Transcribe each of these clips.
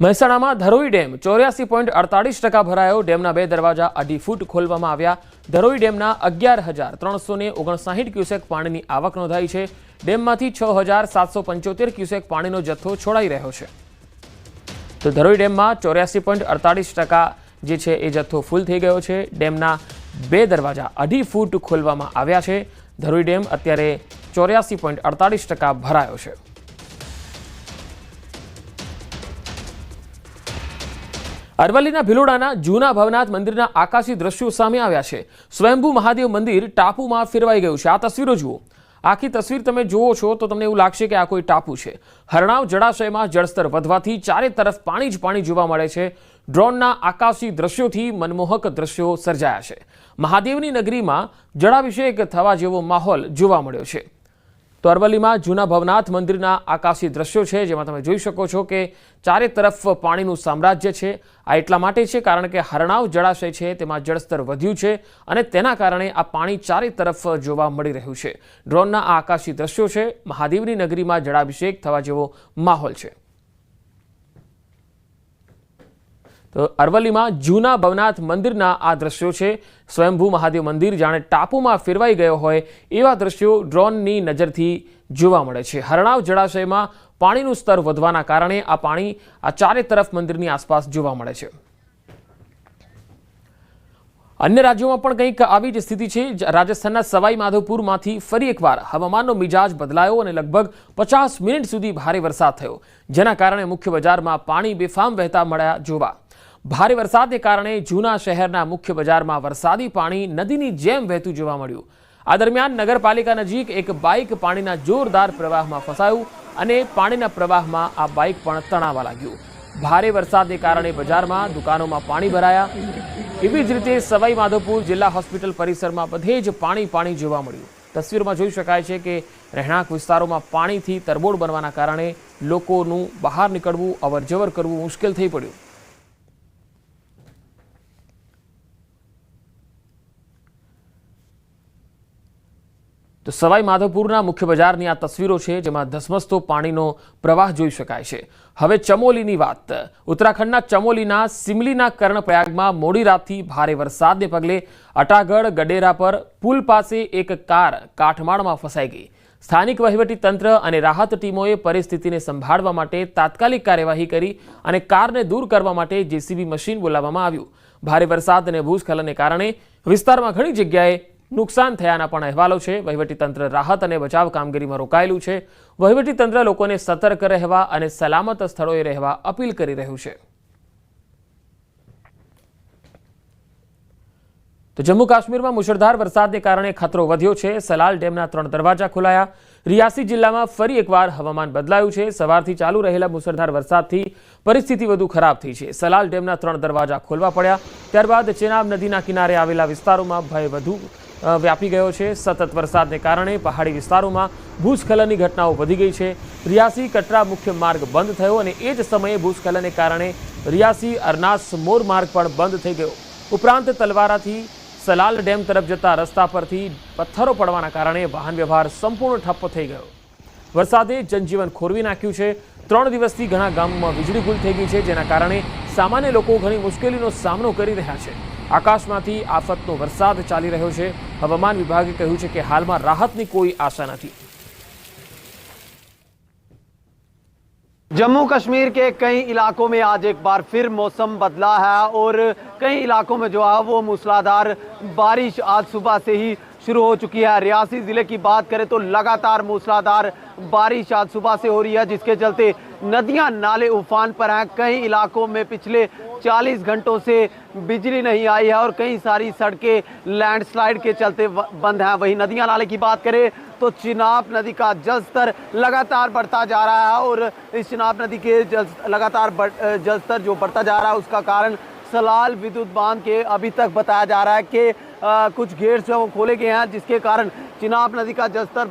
મહેસાણામાં ધરોઈ ડેમ ચોર્યાસી પોઈન્ટ અડતાળીસ ટકા ભરાયો. ડેમના બે દરવાજા અઢી ફૂટ ખોલવામાં આવ્યા. ધરોઈ ડેમના અગિયાર હજાર ત્રણસો ને ઓગણસાઠ ક્યુસેક પાણીની આવક નોંધાઈ છે. ડેમમાંથી છ હજાર સાતસો પંચોતેર ક્યુસેક પાણીનો જથ્થો છોડાઈ રહ્યો છે. તો ધરોઈ ડેમમાં ચોર્યાસી પોઈન્ટ અડતાળીસ ટકા જે છે એ જથ્થો ફૂલ થઈ ગયો છે. ડેમના બે દરવાજા અઢી ફૂટ ખોલવામાં આવ્યા છે. ધરોઈ ડેમ અત્યારે ચોર્યાસી પોઈન્ટ અડતાળીસ ટકા ભરાયો છે. અરવલ્લીના ભિલોડાના જૂના ભવનાથ મંદિરના આકાશી દ્રશ્યો સામે આવ્યા છે. સ્વયંભૂ મહાદેવ મંદિર ટાપુમાં ફેરવાઈ ગયું છે. આ તસવીરો જુઓ. આખી તસવીર તમે જુઓ છો તો તમને એવું લાગશે કે આ કોઈ ટાપુ છે. હરણાવ જળાશયમાં જળસ્તર વધવાથી ચારે તરફ પાણી જ પાણી જોવા મળે છે. ડ્રોનના આકાશી દ્રશ્યોથી મનમોહક દ્રશ્યો સર્જાયા છે. મહાદેવની નગરીમાં જળાભિષેક થવા જેવો માહોલ જોવા મળ્યો છે. તો અરવલ્લીમાં જૂના ભવનાથ મંદિરના આકાશી દ્રશ્યો છે, જેમાં તમે જોઈ શકો છો કે ચારે તરફ પાણીનું સામ્રાજ્ય છે. આ એટલા માટે છે કારણ કે હરણાવ જળાશય છે, તેમાં જળસ્તર વધ્યું છે અને તેના કારણે આ પાણી ચારે તરફ જોવા મળી રહ્યું છે. ડ્રોનના આ આકાશી દ્રશ્યો છે, મહાદેવની નગરીમાં જળાભિષેક થવા જેવો માહોલ છે. તો અરવલ્લીમાં જૂના ભવનાથ મંદિરના આ દ્રશ્યો છે. સ્વયંભૂ મહાદેવ મંદિર જાણે ટાપુમાં ફેરવાઈ ગયો હોય એવા દ્રશ્યો ડ્રોનની નજરથી જોવા મળે છે. હરણાવ જળાશયમાં પાણીનું સ્તર વધવાના કારણે આ પાણી આ ચારે તરફ મંદિરની આસપાસ જોવા મળે છે. અન્ય રાજ્યોમાં પણ કંઈક આવી જ સ્થિતિ છે. રાજસ્થાનના સવાઈ માધોપુરમાંથી ફરી એકવાર હવામાનનો મિજાજ બદલાયો અને લગભગ પચાસ મિનિટ સુધી ભારે વરસાદ થયો. જેના કારણે મુખ્ય બજારમાં પાણી બેફામ વહેતા મળ્યા જોવા. ભારે વરસાદને કારણે જૂના શહેરના મુખ્ય બજારમાં વરસાદી પાણી નદીની જેમ વહેતું જોવા મળ્યું. આ દરમિયાન નગરપાલિકા નજીક એક બાઇક પાણીના જોરદાર પ્રવાહમાં ફસાયું અને પાણીના પ્રવાહમાં આ બાઇક પણ તણાવા લાગ્યું. ભારે વરસાદને કારણે બજારમાં દુકાનોમાં પાણી ભરાયા. એવી જ રીતે સવાઈ માધોપુર જિલ્લા હોસ્પિટલ પરિસરમાં બધે જ પાણી પાણી જોવા મળ્યું. તસવીરમાં જોઈ શકાય છે કે રહેણાંક વિસ્તારોમાં પાણીથી તરબોળ બનવાના કારણે લોકોનું બહાર નીકળવું, અવરજવર કરવું મુશ્કેલ થઈ પડ્યું. તો સવાઈ માધવપુરના મુખ્ય બજારની આ તસવીરો છે, જેમાં ધસમસતો પાણીનો પ્રવાહ જોઈ શકાય છે. હવે ચમોલીની વાત. ઉત્તરાખંડના ચમોલીના સિમલીના કર્ણપ્રયાગમાં મોડી રાતથી ભારે વરસાદને પગલે અટાગઢ ગડેરા પર પુલ પાસે એક કાર કાઠમાળમાં ફસાઈ ગઈ. સ્થાનિક વહીવટી તંત્ર અને રાહત ટીમોએ પરિસ્થિતિને સંભાળવા માટે તાત્કાલિક કાર્યવાહી કરી અને કારને દૂર કરવા માટે જેસીબી મશીન બોલાવવામાં આવ્યું. ભારે વરસાદ અને ભૂસ્ખલનને કારણે વિસ્તારમાં ઘણી જગ્યાએ નુકસાન થયાના પણ અહેવાલો છે. વહીવટીતંત્ર રાહત અને બચાવ કામગીરીમાં રોકાયેલું છે. વહીવટીતંત્ર લોકોને સતર્ક રહેવા અને સલામત સ્થળોએ રહેવા અપીલ કરી રહ્યું છે. તો જમ્મુ કાશ્મીરમાં મુશળધાર વરસાદને કારણે ખતરો વધ્યો છે. સલાલ ડેમના ત્રણ દરવાજા ખોલાયા. રિયાસી જિલ્લામાં ફરી એકવાર હવામાન બદલાયું છે. સવારથી ચાલુ રહેલા મુશળધાર વરસાદથી પરિસ્થિતિ વધુ ખરાબ થઈ છે. સલાલ ડેમના ત્રણ દરવાજા ખોલવા પડ્યા. ત્યારબાદ ચેનાબ નદીના કિનારે આવેલા વિસ્તારોમાં ભય વધુ વ્યાપી ગયો છે. સતત વરસાદને કારણે પહાડી વિસ્તારોમાં ભૂસ્ખલનની ઘટનાઓ વધી ગઈ છે. રિયાસી કટરા મુખ્ય માર્ગ બંધ થયો અને એ જ સમયે ભૂસ્ખલનને કારણે રિયાસી અરનાસ મોર માર્ગ પણ બંધ થઈ ગયો. ઉપરાંત તલવારાથી સલાલ ડેમ તરફ જતા રસ્તા પરથી પથ્થરો પડવાના કારણે વાહન વ્યવહાર સંપૂર્ણ ઠપ્પ થઈ ગયો. વરસાદે જનજીવન ખોરવી નાખ્યું છે. ત્રણ દિવસથી ઘણા ગામોમાં વીજળી ગુલ થઈ ગઈ છે, જેના કારણે સામાન્ય લોકો ઘણી મુશ્કેલીનો સામનો કરી રહ્યા છે. આકાશમાંથી આફતનો વરસાદ ચાલી રહ્યો છે હવામાન વિભાગે કહ્યું છે કે હાલમાં રાહતની કોઈ આશા નથી जम्मू कश्मीर के कई इलाकों में आज एक बार फिर मौसम बदला है और कई इलाकों में जो है वो मूसलाधार बारिश आज सुबह से ही शुरू हो चुकी है। रियासी ज़िले की बात करें तो लगातार मूसलाधार बारिश आज सुबह से हो रही है, जिसके चलते नदियाँ, नाले, उफान पर हैं। कई इलाकों में पिछले 40 घंटों से बिजली नहीं आई है और कई सारी सड़कें लैंडस्लाइड के चलते बंद हैं। वहीं नदियाँ, नाले की बात करें तो चिनाब नदी का जलस्तर लगातार बढ़ता जा रहा है और इस चिनाब नदी के जल लगातार जलस्तर जो बढ़ता जा रहा है, उसका कारण सलाल विद्युत बाँध के अभी तक बताया जा रहा है कि अ, कुछ गेट्स हैं वो खोले गए हैं जिसके कारण चिनाब नदी का जलस्तर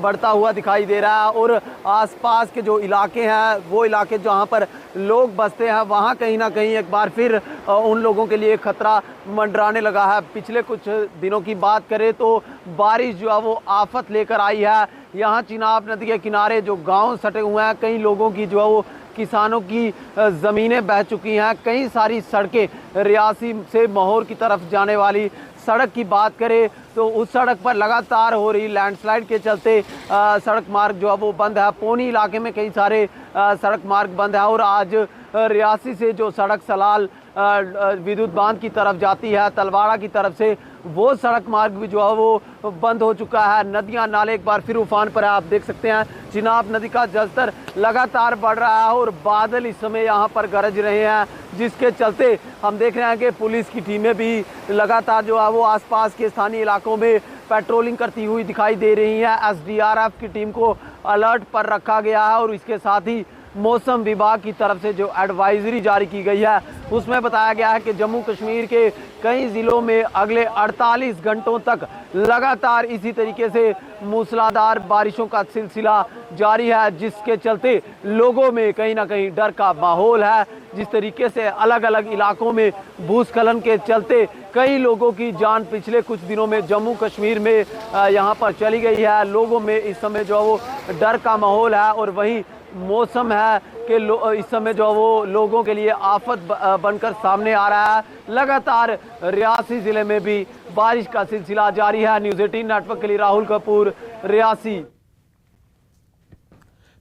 बढ़ता हुआ दिखाई दे रहा है और आसपास के जो इलाके हैं वो इलाके जहाँ पर लोग बसते हैं वहाँ कहीं ना कहीं एक बार फिर उन लोगों के लिए खतरा मंडराने लगा है। पिछले कुछ दिनों की बात करें तो बारिश जो है वो आफत लेकर आई है। यहाँ चिनाब नदी के किनारे जो गाँव सटे हुए हैं कई लोगों की जो है वो किसानों की ज़मीनें बह चुकी हैं। कई सारी सड़कें रियासी से माहौर की तरफ़ जाने वाली सड़क की बात करें तो उस सड़क पर लगातार हो रही लैंडस्लाइड के चलते अ, सड़क मार्ग जो है वो बंद है। पोनी इलाके में कई सारे अ, सड़क मार्ग बंद है और आज रियासी से जो सड़क सलाल विद्युत बाँध की तरफ़ जाती है तलवाड़ा की तरफ़ से वो सड़क मार्ग भी जो है वो बंद हो चुका है। नदियाँ नाले एक बार फिर उफान पर है आप देख सकते हैं। चिनाब नदी का जलस्तर लगातार बढ़ रहा है और बादल इस समय यहाँ पर गरज रहे हैं। जिसके चलते हम देख रहे हैं कि पुलिस की टीमें भी लगातार जो है वो आसपास के स्थानीय इलाकों में पेट्रोलिंग करती हुई दिखाई दे रही हैं। एसडीआरएफ की टीम को अलर्ट पर रखा गया है और इसके साथ ही मौसम विभाग की तरफ़ से जो एडवाइजरी जारी की गई है, उसमें बताया गया है कि जम्मू कश्मीर के कई ज़िलों में अगले 48 घंटों तक लगातार इसी तरीके से मूसलाधार बारिशों का सिलसिला जारी है, जिसके चलते लोगों में कहीं ना कहीं डर का माहौल है। जिस तरीके से अलग अलग इलाकों में भूस्खलन के चलते कई लोगों की जान पिछले कुछ दिनों में जम्मू कश्मीर में यहाँ पर चली गई है। लोगों में इस समय जो है वो डर का माहौल है और वही मौसम है कि लो- इस समय जो है वो लोगों के लिए आफत ब- अ, बनकर सामने आ रहा है लगातार रियासी ज़िले में भी बारिश का सिलसिला जारी है न्यूज़ एटीन नेटवर्क के लिए राहुल कपूर रियासी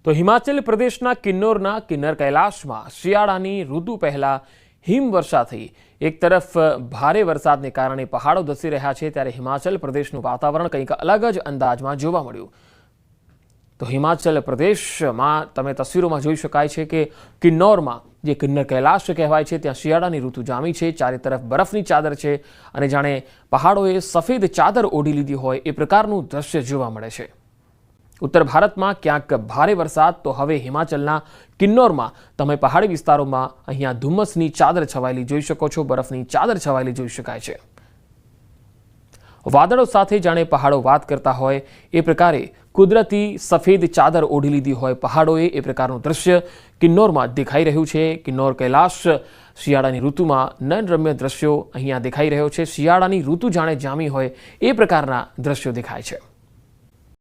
તો હિમાચલ પ્રદેશના કિન્નોરના કિન્નર કૈલાશમાં શિયાળાની ઋતુ પહેલા હિમવર્ષા થઈ એક તરફ ભારે વરસાદને કારણે પહાડો ધસી રહ્યા છે ત્યારે હિમાચલ પ્રદેશનું વાતાવરણ કંઈક અલગ જ અંદાજમાં જોવા મળ્યું તો હિમાચલ પ્રદેશમાં તમે તસવીરોમાં જોઈ શકાય છે કે કિન્નોરમાં જે કિન્નર કૈલાશ કહેવાય છે, ત્યાં શિયાળાની ઋતુ જામી છે, ચારે તરફ બરફની ચાદર છે અને જાણે પહાડોએ સફેદ ચાદર ઓઢી લીધી હોય એ પ્રકારનું દ્રશ્ય જોવા મળે છે. ઉત્તર ભારતમાં ક્યાંક ભારે વરસાદ, તો હવે હિમાચલના કિન્નોરમાં તમે પહાડી વિસ્તારોમાં અહીંયા ધુમ્મસની ચાદર છવાયેલી જોઈ શકો છો, બરફની ચાદર છવાયેલી જોઈ શકાય છે. વાદળો સાથે જાણે પહાડો વાત કરતા હોય, એ પ્રકારે કુદરતી સફેદ ચાદર ઓઢી લીધી હોય પહાડોએ, એ પ્રકારનું દ્રશ્ય કિન્નોરમાં દેખાઈ રહ્યું છે. કિન્નોર કૈલાશ શિયાળાની ઋતુમાં નયનરમ્ય દ્રશ્યો અહીંયા દેખાઈ રહ્યો છે. શિયાળાની ઋતુ જાણે જામી હોય, એ પ્રકારના દ્રશ્યો દેખાય છે.